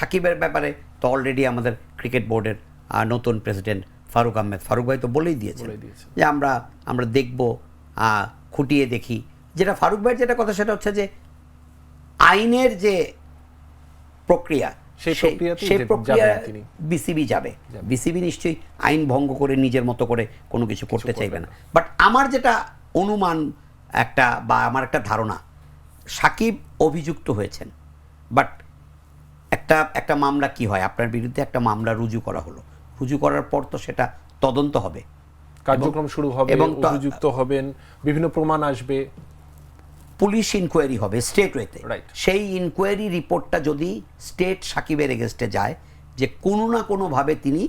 সাকিবের ব্যাপারে তো অলরেডি আমাদের ক্রিকেট বোর্ডের নতুন প্রেসিডেন্ট ফারুক আহমেদ। ফারুক ভাই তো বলেই দিয়েছেন যে আমরা আমরা দেখব খুঁটিয়ে দেখি। যেটা ফারুক ভাইয়ের যেটা কথা সেটা হচ্ছে যে আইনের যে প্রক্রিয়া সেই প্রক্রিয়া বিসিবি যাবে। বিসিবি নিশ্চয়ই আইন ভঙ্গ করে নিজের মতো করে কোনো কিছু করতে চাইবে না। বাট আমার যেটা অনুমান একটা বা আমার একটা ধারণা সাকিব অভিযুক্ত হয়েছেন। বাট একটা একটা মামলা কি হয়? আপনার বিরুদ্ধে একটা মামলা রুজু করা হলো। রুজু করার পর তো সেটা তদন্ত হবে। কার্যক্রম শুরু হবে এবং অভিযুক্ত হবেন বিভিন্ন প্রমাণ আসবে। পুলিশ ইনকোয়ারি হবে স্টেট ওয়েতে. সেই ইনকোয়ারি রিপোর্টটা যদি স্টেট সাকিবের এগেনস্টে যায় যে কোনো না কোনোভাবে তিনি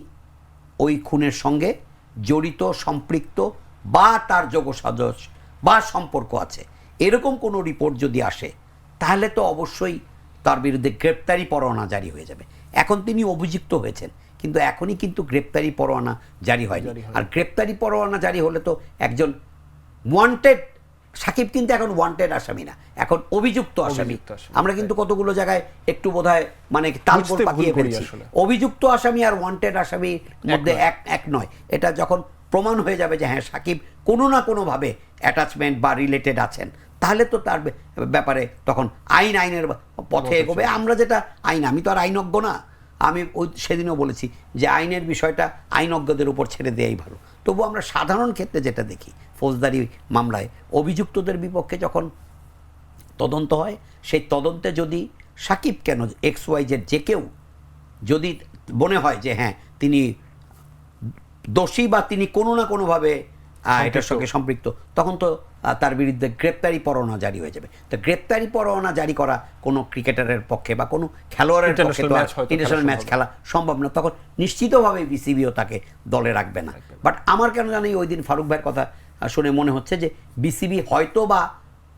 ওই খুনের সঙ্গে জড়িত সম্পৃক্ত বা তার যোগসাজস বা সম্পর্ক আছে। এরকম কোনো রিপোর্ট যদি আসে তাহলে তো অবশ্যই তার বিরুদ্ধে গ্রেপ্তারি পরোয়ানা জারি হয়ে যাবে। এখন তিনি অভিযুক্ত হয়েছেন কিন্তু এখনই কিন্তু গ্রেপ্তারি পরোয়ানা জারি হয়নি। আর গ্রেপ্তারি পরোয়ানা জারি হলে তো একজন ওয়ান্টেড সাকিব কিন্তু এখন ওয়ান্টেড আসামি না এখন অভিযুক্ত আসামি। আমরা কিন্তু কতগুলো জায়গায় একটু বোধহয় মানে তালগোল বুঝতে ভুল পাকিয়ে ফেলছি। অভিযুক্ত আসামি আর ওয়ান্টেড আসামির মধ্যে এক এক নয়। এটা যখন প্রমাণ হয়ে যাবে যে হ্যাঁ সাকিব কোনো না কোনোভাবে অ্যাটাচমেন্ট বা রিলেটেড আছেন। তাহলে তো তার ব্যাপারে তখন আইন আইনের পথে এগোবে। আমরা যেটা আইন আমি তো আর আইনজ্ঞ না। আমি ওই সেদিনও বলেছি যে আইনের বিষয়টা আইনজ্ঞদের উপর ছেড়ে দেওয়াই ভালো। তবু আমরা সাধারণ ক্ষেত্রে যেটা দেখি ফৌজদারি মামলায় অভিযুক্তদের বিপক্ষে যখন তদন্ত হয় সেই তদন্তে যদি সাকিব কেন এক্স ওয়াই জেড যে কেউ যদি মনে হয় যে হ্যাঁ তিনি দোষী বা তিনি কোনো না কোনোভাবে এটার সঙ্গে সম্পৃক্ত। তখন তো তার বিরুদ্ধে গ্রেপ্তারি পরোয়ানা জারি হয়ে যাবে। তো গ্রেপ্তারি পরোয়ানা জারি করা কোনো ক্রিকেটারের পক্ষে বা কোনো খেলোয়াড়ের পক্ষে তো ইন্টারন্যাশনাল ম্যাচ খেলা সম্ভব না। তখন নিশ্চিতভাবে বিসিবিও তাকে দলে রাখবে না। বাট আমার কেন জানি ওই দিন ফারুক ভাইয়ের কথা শুনে মনে হচ্ছে যে বিসিবি হয়তো বা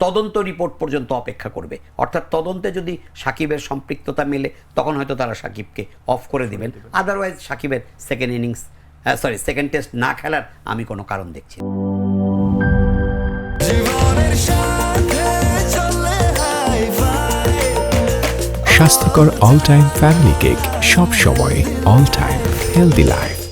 তদন্ত রিপোর্ট পর্যন্ত অপেক্ষা করবে। অর্থাৎ তদন্তে যদি সাকিবের সম্পৃক্ততা মেলে তখন হয়তো তারা সাকিবকে অফ করে দিবেন। আদারওয়াইজ সাকিবের second innings sorry second test না খেলার আমি কোনো কারণ দেখছি স্বাস্থ্যকর অল টাইম ফ্যামিলি কেক সব সময় অল টাইম হেলদি লাইফ